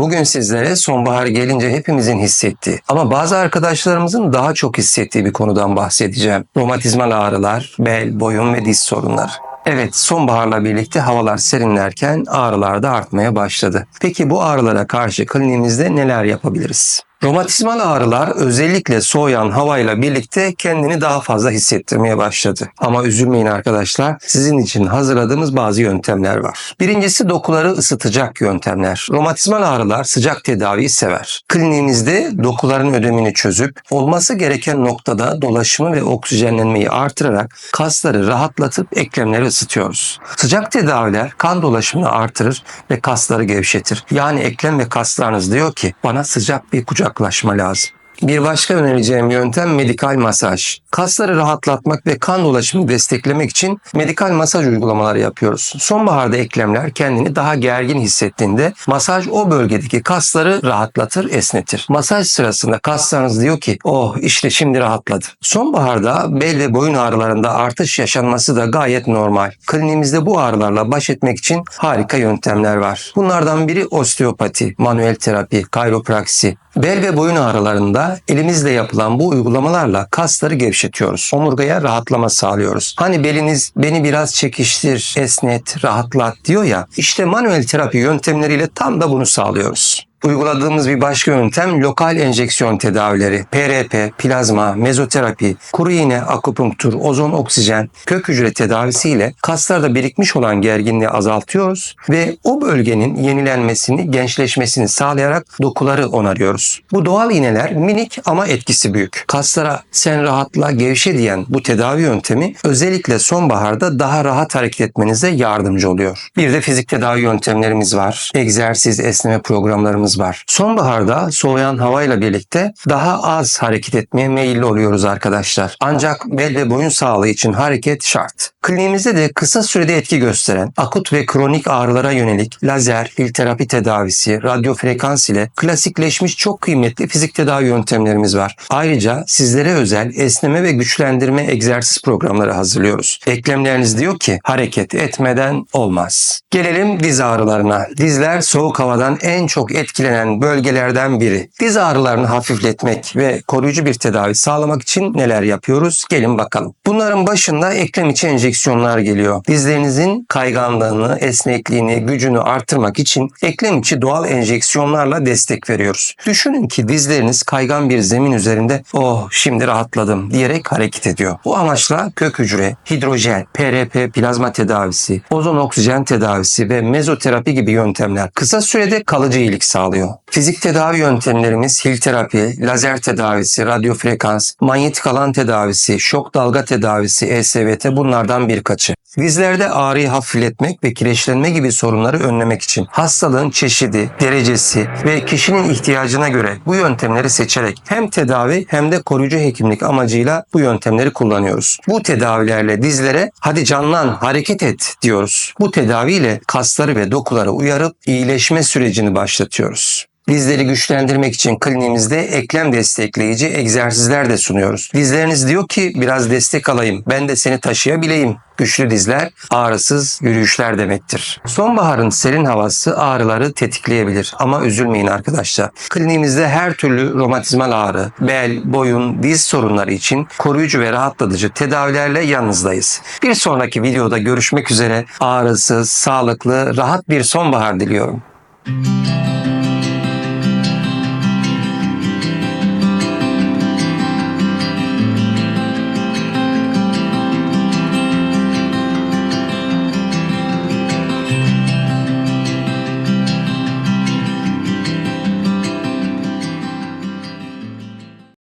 Bugün sizlere sonbahar gelince hepimizin hissettiği ama bazı arkadaşlarımızın daha çok hissettiği bir konudan bahsedeceğim. Romatizmal ağrılar, bel, boyun ve diz sorunları. Evet, sonbaharla birlikte havalar serinlerken ağrılar da artmaya başladı. Peki bu ağrılara karşı kliniğimizde neler yapabiliriz? Romatizmal ağrılar özellikle soğuyan havayla birlikte kendini daha fazla hissettirmeye başladı. Ama üzülmeyin arkadaşlar, sizin için hazırladığımız bazı yöntemler var. Birincisi dokuları ısıtacak yöntemler. Romatizmal ağrılar sıcak tedaviyi sever. Kliniğimizde dokuların ödemini çözüp olması gereken noktada dolaşımı ve oksijenlenmeyi artırarak kasları rahatlatıp eklemleri ısıtıyoruz. Sıcak tedaviler kan dolaşımını artırır ve kasları gevşetir. Yani eklem ve kaslarınız diyor ki bana sıcak bir kucaklaşma lazım. Bir başka önereceğim yöntem medikal masaj. Kasları rahatlatmak ve kan dolaşımını desteklemek için medikal masaj uygulamaları yapıyoruz. Sonbaharda eklemler kendini daha gergin hissettiğinde masaj o bölgedeki kasları rahatlatır, esnetir. Masaj sırasında kaslarınız diyor ki oh işte şimdi rahatladı. Sonbaharda bel ve boyun ağrılarında artış yaşanması da gayet normal. Kliniğimizde bu ağrılarla baş etmek için harika yöntemler var. Bunlardan biri osteopati, manuel terapi, kayropraksi, Bel ve boyun ağrılarında elimizle yapılan bu uygulamalarla kasları gevşetiyoruz. Omurgaya rahatlama sağlıyoruz. Hani beliniz beni biraz çekiştir, esnet, rahatlat diyor ya. İşte manuel terapi yöntemleriyle tam da bunu sağlıyoruz. Uyguladığımız bir başka yöntem lokal enjeksiyon tedavileri, PRP, plazma, mezoterapi, kuru iğne, akupunktur, ozon oksijen, kök hücre tedavisiyle kaslarda birikmiş olan gerginliği azaltıyoruz ve o bölgenin yenilenmesini, gençleşmesini sağlayarak dokuları onarıyoruz. Bu doğal iğneler minik ama etkisi büyük. Kaslara sen rahatla, gevşe diyen bu tedavi yöntemi özellikle sonbaharda daha rahat hareket etmenize yardımcı oluyor. Bir de fizik tedavi yöntemlerimiz var. Egzersiz, esneme programlarımız var. Sonbaharda soğuyan havayla birlikte daha az hareket etmeye meyilli oluyoruz arkadaşlar. Ancak bel ve boyun sağlığı için hareket şart. Kliniğimizde de kısa sürede etki gösteren akut ve kronik ağrılara yönelik lazer, fil terapi tedavisi, radyo frekans ile klasikleşmiş çok kıymetli fizik tedavi yöntemlerimiz var. Ayrıca sizlere özel esneme ve güçlendirme egzersiz programları hazırlıyoruz. Eklemleriniz diyor ki hareket etmeden olmaz. Gelelim diz ağrılarına. Dizler soğuk havadan en çok etkilenen bölgelerden biri. Diz ağrılarını hafifletmek ve koruyucu bir tedavi sağlamak için neler yapıyoruz? Gelin bakalım. Bunların başında eklem içi enjeksiyonlar geliyor. Dizlerinizin kayganlığını, esnekliğini, gücünü artırmak için eklem içi doğal enjeksiyonlarla destek veriyoruz. Düşünün ki dizleriniz kaygan bir zemin üzerinde oh şimdi rahatladım diyerek hareket ediyor. Bu amaçla kök hücre, hidrojel, PRP, plazma tedavisi, ozon oksijen tedavisi ve mezoterapi gibi yöntemler kısa sürede kalıcı iyilik sağlıyor. Fizik tedavi yöntemlerimiz hil terapi, lazer tedavisi, radyo frekans, manyetik alan tedavisi, şok dalga tedavisi, ESVT bunlardan birkaçı. Dizlerde ağrıyı hafifletmek ve kireçlenme gibi sorunları önlemek için hastalığın çeşidi, derecesi ve kişinin ihtiyacına göre bu yöntemleri seçerek hem tedavi hem de koruyucu hekimlik amacıyla bu yöntemleri kullanıyoruz. Bu tedavilerle dizlere hadi canlan hareket et diyoruz. Bu tedaviyle kasları ve dokuları uyarıp iyileşme sürecini başlatıyoruz. Dizleri güçlendirmek için kliniğimizde eklem destekleyici egzersizler de sunuyoruz. Dizleriniz diyor ki biraz destek alayım, ben de seni taşıyabileyim. Güçlü dizler ağrısız yürüyüşler demektir. Sonbaharın serin havası ağrıları tetikleyebilir ama üzülmeyin arkadaşlar. Kliniğimizde her türlü romatizmal ağrı, bel, boyun, diz sorunları için koruyucu ve rahatlatıcı tedavilerle yanınızdayız. Bir sonraki videoda görüşmek üzere ağrısız, sağlıklı, rahat bir sonbahar diliyorum.